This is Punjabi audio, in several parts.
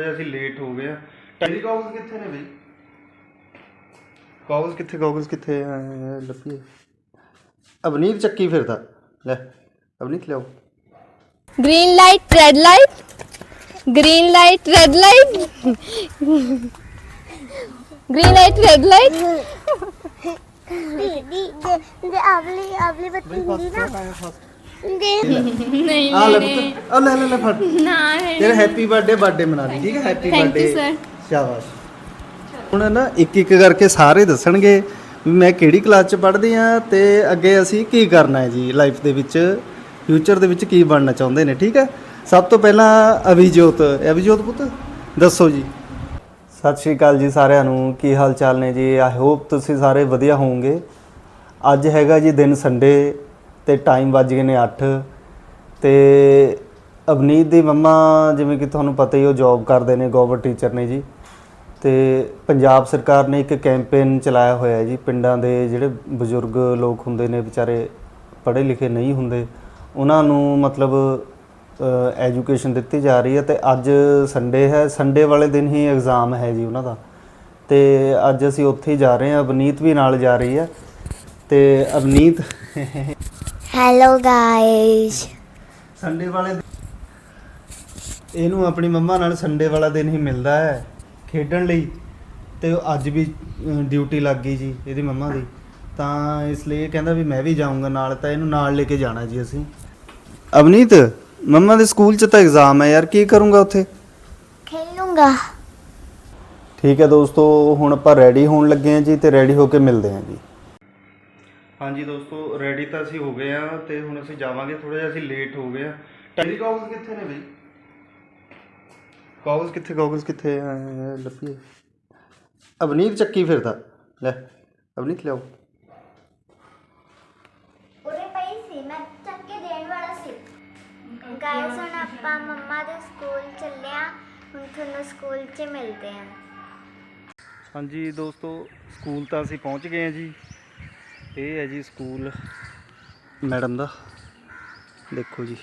ਥੋੜਾ ਜਿਹਾ ਅਸੀਂ ਲੇਟ ਹੋ ਗਏ ਆ ਟੈਲੀ ਕਾਗਜ਼ ਕਿੱਥੇ ਨੇ ਬਈ ਕਾਗਜ਼ ਕਿੱਥੇ ਕਾਗਜ਼ ਕਿੱਥੇ ਆ ਲੱਭੀ ਅਵਨੀਤ ਚੱਕੀ ਫਿਰਦਾ ਲੈ ਅਵਨੀਤ ਲਿਆਓ green light red light green light red light. Green light red light. ਦੀਦੀ ਜੇ ਜੇ ਅਗਲੀ ਅਗਲੀ ਬੱਤੀ ਹੁੰਦੀ ਨਾ ਦੇ ਨਹੀਂ ਆ ਲੈ ਪੁੱਤ। ਆ ਲੈ ਲੈ ਲੈ ਫੜ। ਨਾ ਤੇਰਾ ਹੈਪੀ ਬਰਥਡੇ ਬਰਥਡੇ ਮਨਾ ਲਈ ਠੀਕ ਹੈ? Happy Thank you, birthday sir. ਸ਼ਾਬਾਸ਼। ਹੁਣ ਨਾ ਇੱਕ ਇੱਕ ਕਰਕੇ ਸਾਰੇ ਦੱਸਣਗੇ ਵੀ ਮੈਂ ਕਿਹੜੀ ਕਲਾਸ ਚ ਪੜ੍ਹਦੀ ਆ ਤੇ ਅੱਗੇ ਅਸੀਂ ਕੀ ਕਰਨਾ ਹੈ ਜੀ ਲਾਈਫ ਦੇ ਵਿੱਚ ਫਿਊਚਰ ਦੇ ਵਿੱਚ ਕੀ ਬਣਨਾ ਚਾਹੁੰਦੇ ਨੇ ਠੀਕ ਹੈ? ਸਭ ਤੋਂ ਪਹਿਲਾਂ ਅਭਿਜੋਤ ਅਭਿਜੋਤ ਪੁੱਤ ਦੱਸੋ ਜੀ। ਸਤਿ ਸ਼੍ਰੀ ਅਕਾਲ ਜੀ ਸਾਰਿਆਂ ਨੂੰ। ਕੀ ਹਾਲ ਚਾਲ ਨੇ ਜੀ? ਆਈ ਹੋਪ ਤੁਸੀਂ ਸਾਰੇ ਵਧੀਆ ਹੋਵੋਗੇ। ਅੱਜ ਹੈਗਾ ਜੀ ਦਿਨ ਸੰਡੇ ਤੇ ਟਾਈਮ ਵੱਜ ਗਏ ਨੇ 8 ਤੇ ਅਵਨੀਤ ਦੀ ਮੰਮਾ, ਜਿਵੇਂ ਕਿ ਤੁਹਾਨੂੰ ਪਤਾ ਹੀ ਉਹ ਜੌਬ ਕਰਦੇ ਨੇ ਗਵਰਨਮੈਂਟ ਟੀਚਰ ਨੇ ਜੀ। ਤੇ ਪੰਜਾਬ ਸਰਕਾਰ ਨੇ ਇੱਕ ਕੈਂਪੇਨ ਚਲਾਇਆ ਹੋਇਆ ਹੈ ਜੀ। ਪਿੰਡਾਂ ਦੇ ਜਿਹੜੇ ਬਜ਼ੁਰਗ ਲੋਕ ਹੁੰਦੇ ਨੇ, ਵਿਚਾਰੇ ਪੜ੍ਹੇ ਲਿਖੇ ਨਹੀਂ ਹੁੰਦੇ, ਉਹਨਾਂ ਨੂੰ ਮਤਲਬ ਐਜੂਕੇਸ਼ਨ ਦਿੱਤੀ ਜਾ ਰਹੀ ਹੈ। ਤੇ ਅੱਜ ਸੰਡੇ ਹੈ ਸੰਡੇ ਵਾਲੇ ਦਿਨ ਹੀ ਐਗਜ਼ਾਮ ਹੈ ਜੀ ਉਹਨਾਂ ਦਾ। ਤੇ ਅੱਜ ਅਸੀਂ ਉੱਥੇ ਹੀ ਜਾ ਰਹੇ ਹਾਂ। ਅਵਨੀਤ ਵੀ ਨਾਲ ਜਾ ਰਹੀ ਹੈ। ਤੇ ਅਵਨੀਤ ਹੈਲੋ ਗਾਇਸ ਸੰਡੇ ਵਾਲੇ ਦਿਨ- ਇਹਨੂੰ ਆਪਣੀ ਮੰਮਾ ਨਾਲ ਸੰਡੇ ਵਾਲਾ ਦਿਨ ਹੀ ਮਿਲਦਾ ਹੈ ਖੇਡਣ ਲਈ। ਤੇ ਉਹ ਅੱਜ ਵੀ ਡਿਊਟੀ ਲੱਗ ਗਈ ਜੀ ਇਹਦੀ ਮੰਮਾ ਦੀ। ਤਾਂ ਇਸ ਲਈ ਇਹ ਕਹਿੰਦਾ ਵੀ ਮੈਂ ਵੀ ਜਾਊਂਗਾ ਨਾਲ ਤਾਂ ਇਹਨੂੰ ਨਾਲ ਲੈ ਕੇ ਜਾਣਾ ਜੀ ਅਸੀਂ। ਅਵਨੀਤ ਮੰਮਾ ਦੇ ਸਕੂਲ 'ਚ ਤਾਂ ਐਗਜ਼ਾਮ ਹੈ ਯਾਰ ਕੀ ਕਰੂੰਗਾ ਉੱਥੇ? ਖੇਲੂੰਗਾ। ਠੀਕ ਹੈ ਦੋਸਤੋ ਹੁਣ ਆਪਾਂ ਰੈਡੀ ਹੋਣ ਲੱਗੇ ਹਾਂ ਜੀ ਤੇ ਰੈਡੀ ਹੋ ਕੇ ਮਿਲਦੇ ਹਾਂ ਜੀ। ਹਾਂਜੀ ਦੋਸਤੋ ਰੈਡੀ ਤਾਂ ਅਸੀਂ ਹੋ ਗਏ ਆ ਤੇ ਹੁਣ ਅਸੀਂ ਜਾਵਾਂਗੇ ਥੋੜਾ ਜਿਹਾ ਅਸੀਂ ਲੇਟ ਹੋ ਗਏ ਆ ਟੈਲੀ ਕਾਗਜ਼ ਕਿੱਥੇ ਨੇ ਬਈ? ਕਾਗਜ਼ ਕਿੱਥੇ ਕਾਗਜ਼ ਕਿੱਥੇ? ਆ ਲੱਭੀ ਅਵਨੀਤ ਚੱਕੀ ਫਿਰਦਾ। ਲੈ ਅਵਨੀਤ ਲਿਆਓ। ਉਰੇ ਪਈ ਸੀ ਮੈਂ ਚੱਕ ਕੇ ਦੇਣ ਵਾਲਾ ਸੀ। ਗਾਇਸ ਹੁਣ ਆਪਾਂ ਮੰਮਾ ਦੇ ਸਕੂਲ ਚੱਲਿਆ ਹੁਣ ਤੁਹਾਨੂੰ ਸਕੂਲ 'ਚ ਮਿਲਦੇ ਹਾਂ। ਹਾਂਜੀ ਦੋਸਤੋ ਸਕੂਲ ਤਾਂ ਅਸੀਂ ਪਹੁੰਚ ਗਏ ਹਾਂ ਜੀ। ਇਹ ਹੈ ਜੀ ਸਕੂਲ ਮੈਡਮ ਦਾ। ਦੇਖੋ ਜੀ,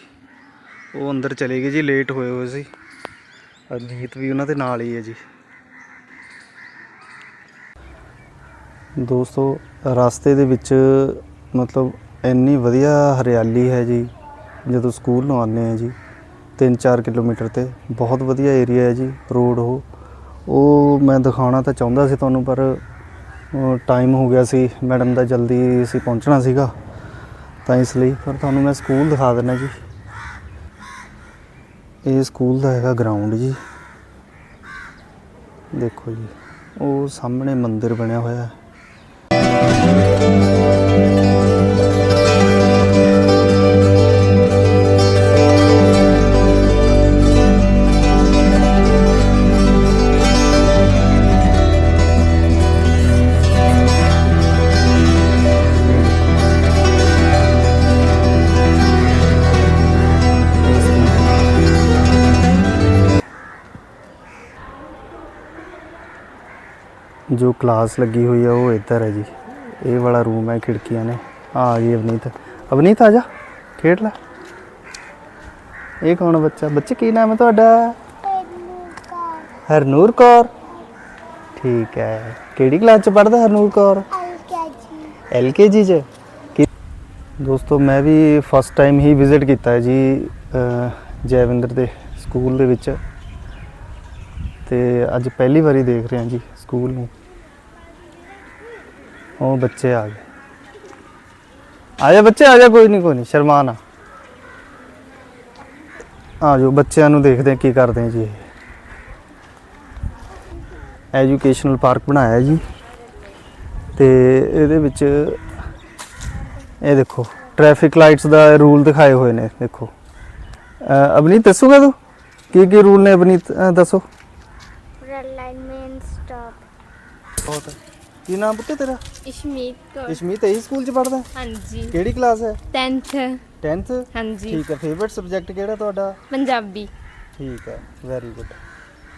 ਉਹ ਅੰਦਰ ਚਲੇ ਗਏ ਜੀ ਲੇਟ ਹੋਏ ਹੋਏ ਸੀ। ਅਨੀਤ ਵੀ ਉਹਨਾਂ ਦੇ ਨਾਲ ਹੀ ਹੈ ਜੀ। ਦੋਸਤੋ, ਰਸਤੇ ਦੇ ਵਿੱਚ ਮਤਲਬ ਇੰਨੀ ਵਧੀਆ ਹਰਿਆਲੀ ਹੈ ਜੀ, ਜਦੋਂ ਸਕੂਲ ਨੂੰ ਆਉਂਦੇ ਆ ਜੀ 3-4 ਕਿਲੋਮੀਟਰ ਤੇ। ਬਹੁਤ ਵਧੀਆ ਏਰੀਆ ਹੈ ਜੀ ਰੋਡ ਉਹ। ਉਹ ਮੈਂ ਦਿਖਾਉਣਾ ਤਾਂ ਚਾਹੁੰਦਾ ਸੀ ਤੁਹਾਨੂੰ, ਪਰ ਟਾਈਮ ਹੋ ਗਿਆ ਸੀ ਮੈਡਮ ਦਾ ਜਲਦੀ ਅਸੀਂ ਪਹੁੰਚਣਾ ਸੀਗਾ। ਤਾਂ ਇਸ ਲਈ ਪਰ ਤੁਹਾਨੂੰ ਮੈਂ ਸਕੂਲ ਦਿਖਾ ਦਿੰਦਾ ਜੀ। ਇਹ ਸਕੂਲ ਦਾ ਹੈਗਾ ਗਰਾਊਂਡ ਜੀ। ਦੇਖੋ ਜੀ, ਉਹ ਸਾਹਮਣੇ ਮੰਦਿਰ ਬਣਿਆ ਹੋਇਆ ਹੈ। ਜੋ ਕਲਾਸ ਲੱਗੀ ਹੋਈ ਆ, ਉਹ ਇੱਧਰ ਹੈ ਜੀ। ਇਹ ਵਾਲਾ ਰੂਮ ਹੈ, ਖਿੜਕੀਆਂ ਨੇ। ਆ ਗਈ ਅਵਨੀਤ। ਅਵਨੀਤ ਆ ਜਾ, ਖੇਡ ਲੈ। ਇਹ ਕੌਣ ਬੱਚਾ? ਬੱਚੇ ਕੀ ਨਾਮ ਹੈ ਤੁਹਾਡਾ? ਹਰਨੂਰ ਕੌਰ। ਠੀਕ ਹੈ। ਕਿਹੜੀ ਕਲਾਸ ਚ ਪੜ੍ਹਦਾ ਹਰਨੂਰ ਕੌਰ? ਐਲਕੇਜੀ ਚ। ਦੋਸਤੋ, ਮੈਂ ਵੀ ਫਸਟ ਟਾਈਮ ਹੀ ਵਿਜ਼ਿਟ ਕੀਤਾ ਹੈ ਜੀ ਜੈਵਿੰਦਰ ਦੇ ਸਕੂਲ ਦੇ ਵਿੱਚ। ਤੇ ਅੱਜ ਪਹਿਲੀ ਵਾਰੀ ਦੇਖ ਰਿਹਾ ਜੀ ਸਕੂਲ ਨੂੰ। ਉਹ ਬੱਚੇ ਆ ਗਏ। ਆ ਜਾ ਬੱਚੇ ਆ ਜਾ ਕੋਈ ਨਹੀਂ ਕੋਈ ਨਹੀਂ ਸ਼ਰਮਾ ਨਾ ਆ ਜਾਓ ਬੱਚਿਆਂ ਨੂੰ ਦੇਖਦੇ ਕੀ ਕਰਦੇ ਹਾਂ ਜੀ ਇਹ। ਐਜੂਕੇਸ਼ਨਲ ਪਾਰਕ ਬਣਾਇਆ ਜੀ। ਤੇ ਇਹਦੇ ਵਿੱਚ ਇਹ ਦੇਖੋ ਟ੍ਰੈਫਿਕ ਲਾਈਟਸ ਦਾ ਰੂਲ ਦਿਖਾਏ ਹੋਏ ਨੇ ਦੇਖੋ। ਅਹ ਅਵਨੀਤ ਦੱਸੂਗਾ ਤੂੰ? ਕੀ ਕੀ ਰੂਲ ਨੇ ਅਵਨੀਤ? ਅਹ ਦੱਸੋ। ਰੈਡ ਲਾਈਨ ਮੇਨ ਸਟਾਪ ਬਹੁਤ ਕੀ ਨਾਮ ਪੁੱਤ ਤੇਰਾ? ਇਸ਼ਮੀਤ ਕੌਰ। ਇਸ਼ਮੀਤ ਇਹੀ ਸਕੂਲ ਚ ਪੜਦਾ ਹਾਂਜੀ। ਕਿਹੜੀ ਕਲਾਸ ਹੈ? 10th 10th ਹਾਂਜੀ। ਠੀਕ ਹੈ ਫੇਵਰਿਟ ਸਬਜੈਕਟ ਕਿਹੜਾ ਤੁਹਾਡਾ? ਪੰਜਾਬੀ। ਠੀਕ ਹੈ ਵੈਰੀ ਗੁੱਡ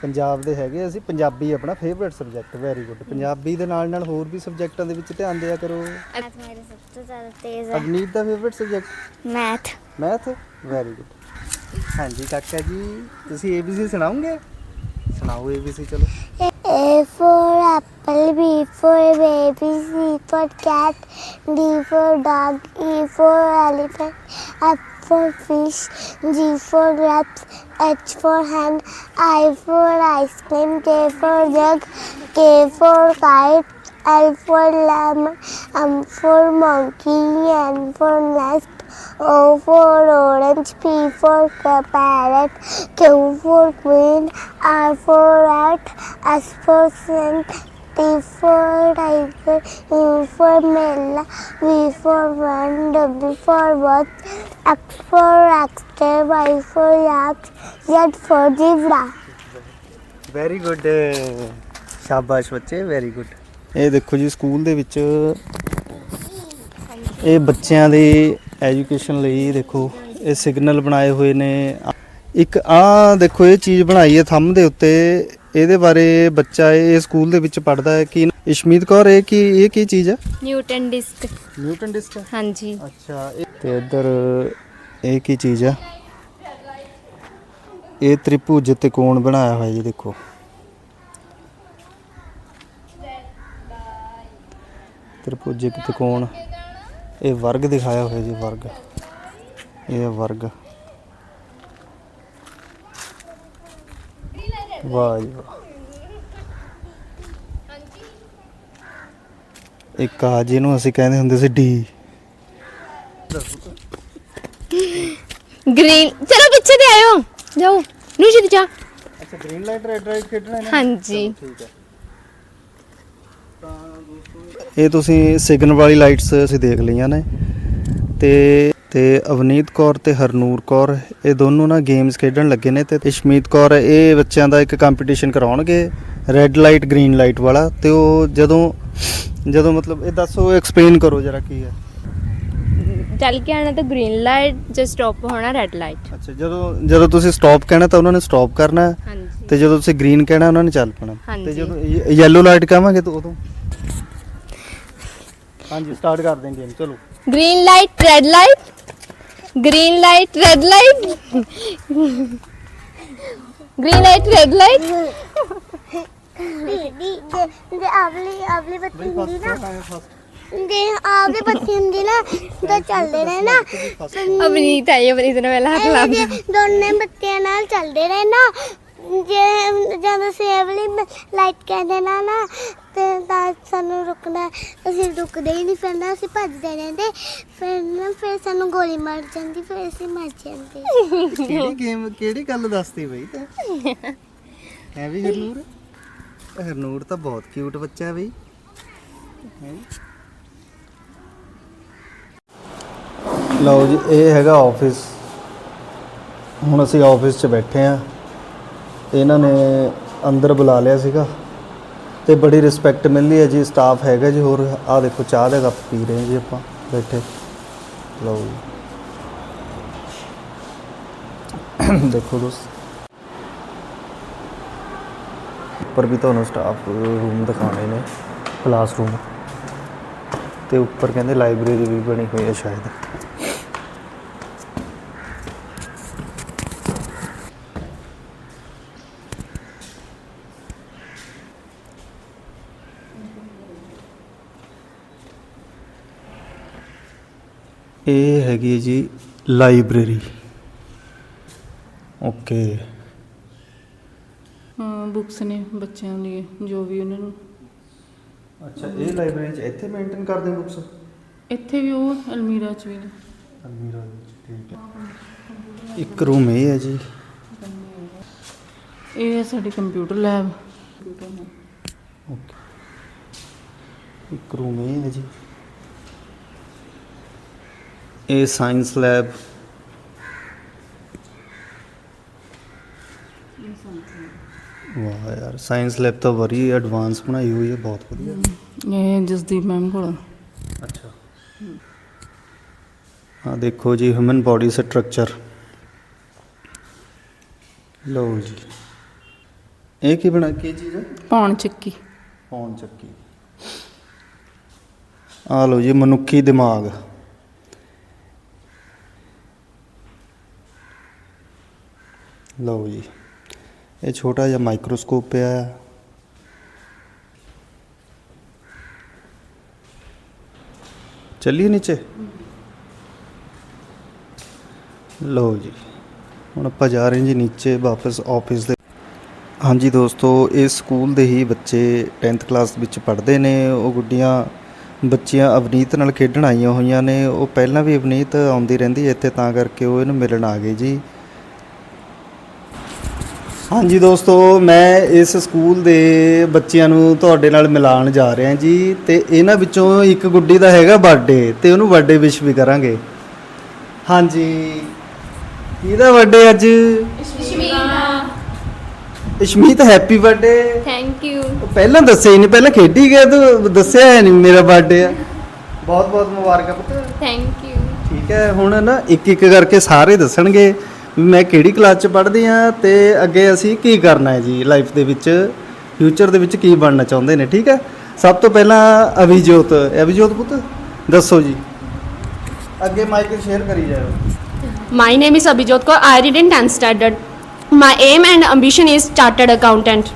ਪੰਜਾਬ ਦੇ ਹੈਗੇ ਅਸੀਂ ਪੰਜਾਬੀ ਆਪਣਾ favourite subject very good Punjabi ਦੇ ਨਾਲ ਨਾਲ ਹੋਰ ਵੀ ਸਬਜੈਕਟਾਂ ਦੇ ਵਿੱਚ ਧਿਆਨ ਦਿਆ ਕਰੋ। ਮੈਥ ਮੇਰੇ ਸਭ ਤੋਂ ਜ਼ਿਆਦਾ ਤੇਜ਼ ਹੈ। ਅਵਨੀਤ ਦਾ favourite subject math math very good ਹਾਂਜੀ ਕਾਕਾ ਜੀ ਤੁਸੀਂ ABC ਸੁਣਾਓਗੇ? Now ABC chalo. A for apple, B for baby, C for cat, D for dog, E for elephant, F for fish, G for grapes, H for hand, I for ice cream, J for jug, K for kite, L for lemon, M for monkey, N for nest, O for orange, P for parrot, Q for queen, R for rat, S for sun, T for tiger, U for mela, V for one, W for what, X for extra, Y for yak, Z for zebra. Very good ਸ਼ਾਬਾਸ਼ ਬੱਚੇ ਵੈਰੀ ਗੁੱਡ ਇਹ ਦੇਖੋ ਜੀ ਸਕੂਲ ਦੇ ਵਿੱਚ ਇਹ ਬੱਚਿਆਂ ਦੀ ਐਜੂਕੇਸ਼ਨ ਲਈ ਦੇਖੋ ਇਹ ਸਿਗਨਲ ਬਣਾਏ ਹੋਏ ਨੇ। ਇੱਕ ਆ ਦੇਖੋ ਇਹ ਚੀਜ਼ ਬਣਾਈ ਹੈ ਥੰਮ ਦੇ ਉੱਤੇ। ਇਹਦੇ ਬਾਰੇ ਬੱਚਾ ਇਹ ਸਕੂਲ ਦੇ ਵਿੱਚ ਪੜਦਾ ਹੈ ਕਿ ਇਸ਼ਮੀਤ ਕੌਰ ਇਹ ਕੀ ਇਹ ਕੀ ਚੀਜ਼ ਹੈ? Newton disc. ਨਿਊਟਨ ਡਿਸਕ ਹਾਂਜੀ। ਅੱਛਾ ਇਹ- ਤੇ ਇੱਧਰ ਇਹ ਕੀ ਚੀਜ਼ ਆ ਇਹ ਤ੍ਰਿਭੁਜ ਤੇ ਕੋਣ ਬਣਾਇਆ ਹੋਇਆ ਜੀ ਦੇਖੋ। ਤ੍ਰਿਭੁਜ ਤੇ ਕੋਣ। ਇਹ ਵਰਗ ਦਿਖਾਇਆ ਹੋਇਆ ਜੀ ਵਰਗ। ਇਹ ਵਰਗ। ਵਾਹ ਜੀ ਵਾਹ। ਇੱਕ ਆ ਜਿਹਨੂੰ ਅਸੀਂ ਕਹਿੰਦੇ ਹੁੰਦੇ ਸੀ ਡੀ। ਗ੍ਰੀਨ ਚਲੋ ਪਿੱਛੇ ਤੇ ਆਇਓ। ਜਾਓ। ਨੂਸ਼ੀ ਜਾ ਅੱਛਾ ਗ੍ਰੀਨ ਲਾਈਟ ਰੈਡ ਲਾਈਟ ਖੇਡਣਾ ਹੈ ਹਾਂਜੀ। ਠੀਕ ਹੈ। ਇਹ ਤੁਸੀਂ ਸਿਗਨਲ ਵਾਲੀ ਲਾਈਟਸ ਅਸੀਂ ਦੇਖ ਲਈਆਂ ਨੇ। ਤੇ ਤੇ ਅਵਨੀਤ ਕੌਰ ਤੇ ਹਰਨੂਰ ਕੌਰ ਇਹ ਦੋਨੋਂ ਨਾ ਗੇਮਸ ਖੇਡਣ ਲੱਗੇ ਨੇ ਤੇ ਇਸ਼ਮੀਤ ਕੌਰ ਇਹ ਬੱਚਿਆਂ ਦਾ ਇੱਕ ਕੰਪੀਟੀਸ਼ਨ ਕਰਾਉਣਗੇ ਰੈੱਡ ਲਾਈਟ ਗ੍ਰੀਨ ਲਾਈਟ ਵਾਲਾ। ਤੇ ਉਹ ਜਦੋਂ ਜਦੋਂ ਮਤਲਬ ਇਹ ਦੱਸੋ ਐਕਸਪਲੇਨ ਕਰੋ ਜਰਾ ਕੀ ਹੈ। ਚੱਲ ਕੇ ਆਣਾ ਤਾਂ ਗ੍ਰੀਨ ਲਾਈਟ ਜੇ ਸਟਾਪ ਹੋਣਾ ਰੈੱਡ ਲਾਈਟ ਅੱਛਾ ਜਦੋਂ ਜਦੋਂ ਤੁਸੀਂ ਸਟਾਪ ਕਹਿਣਾ ਤਾਂ ਉਹਨਾਂ ਨੇ ਸਟਾਪ ਕਰਨਾ। ਤੇ ਜਦੋਂ ਤੁਸੀਂ ਗ੍ਰੀਨ ਕਹਿਣਾ ਉਹਨਾਂ ਨੇ ਚੱਲ ਪੈਣਾ। ਤੇ ਜਦੋਂ ਯੈਲੋ ਲਾਈਟ ਕਹਾਂਗੇ ਤਾਂ ਉਦੋਂ? ਹਾਂਜੀ ਸਟਾਰਟ ਕਰ ਦੇਂਗੇ ਗੇਮ ਚਲੋ। Green light red light green light red light green light red light ਦੀ ਜੇ ਆਵਲੀ ਆਵਲੀ ਬੱਤੀ ਹੁੰਦੀ ਨਾ ਜੇ ਆਵਲੀ ਬੱਤੀ ਹੁੰਦੀ ਨਾ ਤਾਂ ਚੱਲਦੇ ਰਹੇ ਨਾ ਅਵਨੀਤ ਆਈ ਅਵਨੀਤ ਨੇ ਪਹਿਲਾਂ ਹੱਥ ਲਾ। ਜੇ ਦੋਨੇ ਬੱਤੀਆਂ ਨਾਲ ਚੱਲਦੇ ਰਹੇ ਨਾ ਜੇ ਜਦੋਂ ਸੇਵਲੀ ਲਾਈਟ ਕਹਿੰਦੇ ਨਾ ਨਾ, ਤੇ ਤਾਂ ਸਾਨੂੰ ਰੁਕਣਾ ਅਸੀਂ ਰੁਕਦੇ ਹੀ ਨਹੀਂ, ਫਿਰ ਨਾ ਅਸੀਂ ਭੱਜਦੇ ਰਹਿੰਦੇ। ਫਿਰ ਨਾ, ਫਿਰ ਸਾਨੂੰ ਗੋਲੀ ਮਾਰ ਜਾਂਦੀ, ਫਿਰ ਅਸੀਂ ਮਰ ਜਾਂਦੇ। ਕਿਹੜੀ ਗੇਮ ਕਿਹੜੀ ਗੱਲ ਦੱਸਦੀ ਬਈ ਤੇ? ਹੈ ਵੀ ਹਰਨੂਰ? ਹਰਨੂਰ ਤਾਂ ਬਹੁਤ ਕਿਊਟ ਬੱਚਾ ਹੈ ਬਈ। ਲਓ ਜੀ, ਇਹ ਹੈਗਾ ਆਫਿਸ ਹੁਣ ਅਸੀਂ ਆਫਿਸ 'ਚ ਬੈਠੇ ਆ ਇਹਨਾਂ ਨੇ ਅੰਦਰ ਬੁਲਾ ਲਿਆ ਸੀਗਾ ਤੇ ਬੜੀ ਰਿਸਪੈਕਟ ਮਿਲਦੀ ਹੈ ਜੀ ਸਟਾਫ ਹੈਗਾ ਜੀ ਹੋਰ ਆਹ ਦੇਖੋ ਚਾਹ ਦਾ ਕੱਪ ਪੀ ਰਹੇ ਜੀ ਆਪਾਂ ਬੈਠੇ। ਲਓ ਜੀ। ਦੇਖੋ ਦੋਸਤ। ਉੱਪਰ ਵੀ ਤੁਹਾਨੂੰ ਸਟਾਫ ਰੂਮ ਦਿਖਾਣੇ ਨੇ। ਕਲਾਸਰੂਮ ਤੇ ਉੱਪਰ ਕਹਿੰਦੇ ਲਾਇਬ੍ਰੇਰੀ ਵੀ ਬਣੀ ਹੋਈ ਹੈ ਸ਼ਾਇਦ। ਇਹ ਹੈਗੀ ਹੈ ਜੀ ਲਾਇਬ੍ਰੇਰੀ। ਓਕੇ। ਬੁੱਕਸ ਨੇ ਬੱਚਿਆਂ ਲਈ ਜੋ ਵੀ ਉਹਨਾਂ ਨੂੰ। ਅੱਛਾ ਇਹ ਲਾਇਬ੍ਰੇਰੀ ਚ ਇੱਥੇ ਮੇਨਟੇਨ ਕਰਦੇ ਬੁੱਕਸ ਇੱਥੇ ਵੀ ਉਹ ਅਲਮੀਰਾ ਚ ਵੀ ਨੇ। ਅਲਮੀਰਾ ਵਿੱਚ ਠੀਕ ਹੈ। ਇੱਕ ਰੂਮ ਇਹ ਹੈ ਜੀ। ਇਹ ਹੈ ਸਾਡੀ ਕੰਪਿਊਟਰ ਲੈਬ ਓਕੇ। ਇੱਕ ਰੂਮ ਇਹ ਹੈ ਜੀ। ਇਹ ਸਾਇੰਸ ਲੈਬ ਵਾਹ ਯਾਰ ਸਾਇੰਸ ਲੈਬ ਤਾਂ ਬੜੀ ਐਡਵਾਂਸ ਬਣਾਈ ਹੋਈ ਹੈ ਬਹੁਤ ਵਧੀਆ। ਇਹ ਜਸਦੀਪ ਮੈਮ ਕੋਲ। ਅੱਛਾ। ਹਾਂ ਦੇਖੋ ਜੀ ਹਿਊਮਨ ਬਾਡੀ ਸਟਰਕਚਰ ਲਓ ਜੀ। ਇਹ ਕੀ ਬਣਾ ਕੀ ਚੀਜ਼ ਹੈ? ਪੌਣ ਚੱਕੀ। ਫੋਨ ਚੱਕੀ। ਆ ਲਓ ਜੀ ਮਨੁੱਖੀ ਦਿਮਾਗ। ਲਓ ਜੀ। ਇਹ ਛੋਟਾ ਜਿਹਾ ਮਾਈਕਰੋਸਕੋਪ ਪਿਆ ਆ। ਚੱਲੀਏ ਨੀਚੇ? ਲਓ ਜੀ। ਹੁਣ ਆਪਾਂ ਜਾ ਰਹੇ ਜੀ ਨੀਚੇ ਵਾਪਸ ਆਫਿਸ ਦੇ। ਹਾਂਜੀ ਦੋਸਤੋ ਇਸ ਸਕੂਲ ਦੇ ਹੀ ਬੱਚੇ 10th ਕਲਾਸ ਵਿੱਚ ਪੜ੍ਹਦੇ ਨੇ। ਉਹ ਗੁੱਡੀਆਂ, ਬੱਚੀਆਂ ਅਵਨੀਤ ਨਾਲ ਖੇਡਣ ਆਈਆਂ ਹੋਈਆਂ ਨੇ। ਉਹ ਪਹਿਲਾਂ ਵੀ ਅਵਨੀਤ ਆਉਂਦੀ ਰਹਿੰਦੀ ਹੈ ਇੱਥੇ, ਤਾਂ ਕਰਕੇ ਉਹ ਇਹਨੂੰ ਮਿਲਣ ਆ ਗਏ ਜੀ। ਹਾਂਜੀ ਦੋਸਤੋ ਮੈਂ ਇਸ ਸਕੂਲ ਦੇ ਬੱਚਿਆਂ ਨੂੰ ਤੁਹਾਡੇ ਨਾਲ ਮਿਲਾਉਣ ਜਾ ਰਿਹਾ ਜੀ ਤੇ ਇਹਨਾਂ ਵਿੱਚੋਂ ਇੱਕ ਗੁੱਡੀ ਦਾ ਹੈਗਾ ਬਰਥਡੇ ਤੇ ਉਹਨੂੰ ਬਰਥਡੇ ਵਿਸ਼ ਵੀ ਕਰਾਂਗੇ। ਹਾਂਜੀ ਕਿਹਦਾ ਬਰਥਡੇ ਅੱਜ? Ishmeet. Happy birthday thank you ਪਹਿਲਾਂ ਦੱਸਿਆ ਹੀ ਨਹੀਂ ਪਹਿਲਾਂ ਖੇਡੀ ਗਿਆ ਤੂੰ ਦੱਸਿਆ ਹੈ ਨਹੀਂ ਮੇਰਾ ਬਰਥਡੇ ਆ ਬਹੁਤ ਬਹੁਤ ਮੁਬਾਰਕਾਂ ਪੁੱਤ। ਥੈਂਕ ਯੂ ਠੀਕ ਹੈ ਹੁਣ ਨਾ ਇੱਕ ਇੱਕ ਕਰਕੇ ਸਾਰੇ ਦੱਸਣਗੇ। ਮੈਂ ਕਿਹੜੀ ਕਲਾਸ ਚ ਪੜ੍ਹਦੀ ਆ ਤੇ ਅੱਗੇ ਅਸੀਂ ਕੀ ਕਰਨਾ ਹੈ ਜੀ ਲਾਈਫ ਦੇ ਵਿੱਚ? ਫਿਊਚਰ ਦੇ ਵਿੱਚ ਕੀ ਬਣਨਾ ਚਾਹੁੰਦੇ ਨੇ ਠੀਕ ਹੈ? ਸਭ ਤੋਂ ਪਹਿਲਾਂ ਅਭਿਜੋਤ ਅਭਿਜੋਤ ਪੁੱਤ ਦੱਸੋ ਜੀ। ਅੱਗੇ ਮਾਈਕ ਸ਼ੇਅਰ ਕਰੀ ਜਾਓ My name is Abhijot Kaur. I read in 10th standard. My aim and ambition is chartered accountant.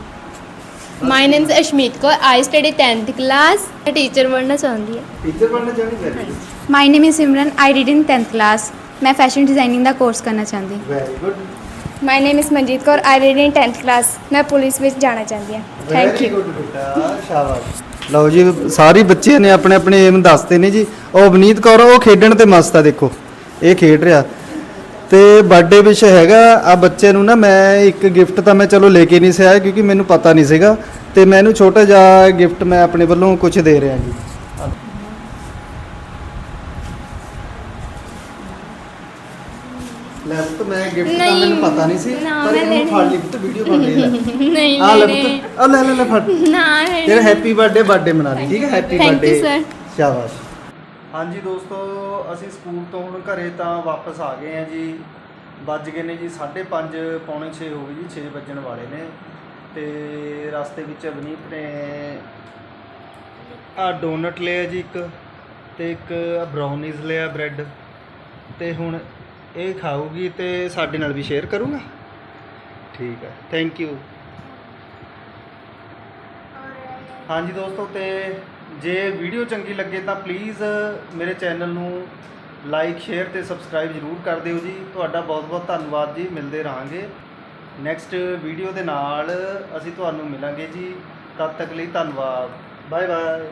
My name is Ashmeet Kaur I study 10th class teacher ਬਣਨਾ ਚਾਹੁੰਦੀ ਹਾਂ ਟੀਚਰ ਬਣਨਾ ਚਾਹੁੰਦੀ very my name is Simran I read in 10th class ਮੈਂ ਫੈਸ਼ਨ ਡਿਜ਼ਾਈਨਿੰਗ ਦਾ ਕੋਰਸ ਕਰਨਾ ਚਾਹੁੰਦੀ very good my name is Manjeet Kaur I read in 10th class ਮੈਂ ਪੁਲਿਸ ਵਿੱਚ ਜਾਣਾ ਚਾਹੁੰਦੀ ਹਾਂ। ਥੈਂਕ ਯੂ good ਬੇਟਾ ਸ਼ਾਬਾਸ਼। ਲਓ ਜੀ ਸਾਰੇ ਬੱਚੇ ਨੇ ਆਪਣੇ ਆਪਣੇ ਏਮ ਦੱਸਦੇ ਨੇ ਜੀ। ਉਹ ਅਵਨੀਤ ਕੌਰ ਉਹ ਖੇਡਣ ਤੇ ਮਸਤ ਆ ਦੇਖੋ। ਇਹ ਖੇਡ ਰਿਹਾ। ਤੇ ਬਰਥਡੇ ਵਿਸ਼ ਹੈਗਾ ਆ ਬੱਚੇ ਨੂੰ ਨਾ ਮੈਂ ਇੱਕ ਗਿਫਟ ਤਾਂ ਮੈਂ ਚਲੋ ਲੈ ਕੇ ਨਹੀਂ ਸਿਆ ਕਿਉਂਕਿ ਮੈਨੂੰ ਪਤਾ ਨਹੀਂ ਸੀਗਾ। ਤੇ ਮੈਂ ਇਹਨੂੰ ਛੋਟਾ ਜਿਹਾ ਗਿਫਟ ਮੈਂ ਆਪਣੇ ਵੱਲੋਂ ਕੁਝ ਦੇ ਰਿਹਾ ਜੀ ਲੈ ਪੁੱਤ ਮੈਂ ਗਿਫਟ ਤਾਂ ਨਹੀਂ, ਮੈਨੂੰ ਪਤਾ ਨਹੀਂ ਸੀ ਪਰ ਮੈਂ ਇਹਨੂੰ। ਫੜ ਲਈ ਪੁੱਤ ਵੀਡੀਓ ਬਣ ਹੈ ਨਹੀਂ ਆ ਲੈ ਪੁੱਤ ਆ ਲੈ ਲੈ ਲੈ ਫੜ। ਨਾ ਤੇਰਾ ਹੈਪੀ ਬਰਥਡੇ ਬਰਥਡੇ ਮਨਾ ਲਈ ਠੀਕ ਹੈ? Happy birthday. ਸ਼ਾਬਾਸ਼। ਹਾਂਜੀ ਦੋਸਤੋ ਅਸੀਂ ਸਕੂਲ ਤੋਂ ਹੁਣ ਘਰੇ ਤਾਂ ਵਾਪਸ ਆ ਗਏ ਆ ਜੀ। ਵੱਜ ਗਏ ਨੇ ਜੀ 5:30 ਪੌਣੇ 6 ਹੋ ਗਏ ਜੀ 6 ਵੱਜਣ ਵਾਲੇ ਨੇ। ਤੇ ਰਸਤੇ ਵਿੱਚ ਅਵਨੀਤ ਨੇ ਆ ਡੋਨਟ ਲਿਆ ਜੀ ਇੱਕ ਤੇ ਇੱਕ ਬਰਾਊਨੀਜ਼ ਲਿਆ ਬ੍ਰੈਡ ਤੇ ਹੁਣ ਇਹ ਖਾਊਗੀ ਤੇ ਸਾਡੇ ਨਾਲ ਵੀ ਸ਼ੇਅਰ ਕਰੂੰਗਾ। ਠੀਕ ਹੈ ਥੈਂਕ ਯੂ ਹਾਂਜੀ ਦੋਸਤੋ, ਤੇ ਜੇ ਵੀਡੀਓ ਚੰਗੀ ਲੱਗੇ ਤਾਂ ਪਲੀਜ਼ ਮੇਰੇ ਚੈਨਲ ਨੂੰ ਲਾਈਕ ਸ਼ੇਅਰ ਤੇ ਸਬਸਕ੍ਰਾਈਬ ਜ਼ਰੂਰ ਕਰ ਦਿਓ ਜੀ। ਤੁਹਾਡਾ ਬਹੁਤ ਬਹੁਤ ਧੰਨਵਾਦ ਜੀ, ਮਿਲਦੇ ਰਹਾਂਗੇ। ਨੈਕਸਟ ਵੀਡੀਓ ਦੇ ਨਾਲ ਅਸੀਂ ਤੁਹਾਨੂੰ ਮਿਲਾਂਗੇ ਜੀ। ਤਦ ਤੱਕ ਲਈ ਧੰਨਵਾਦ। Bye bye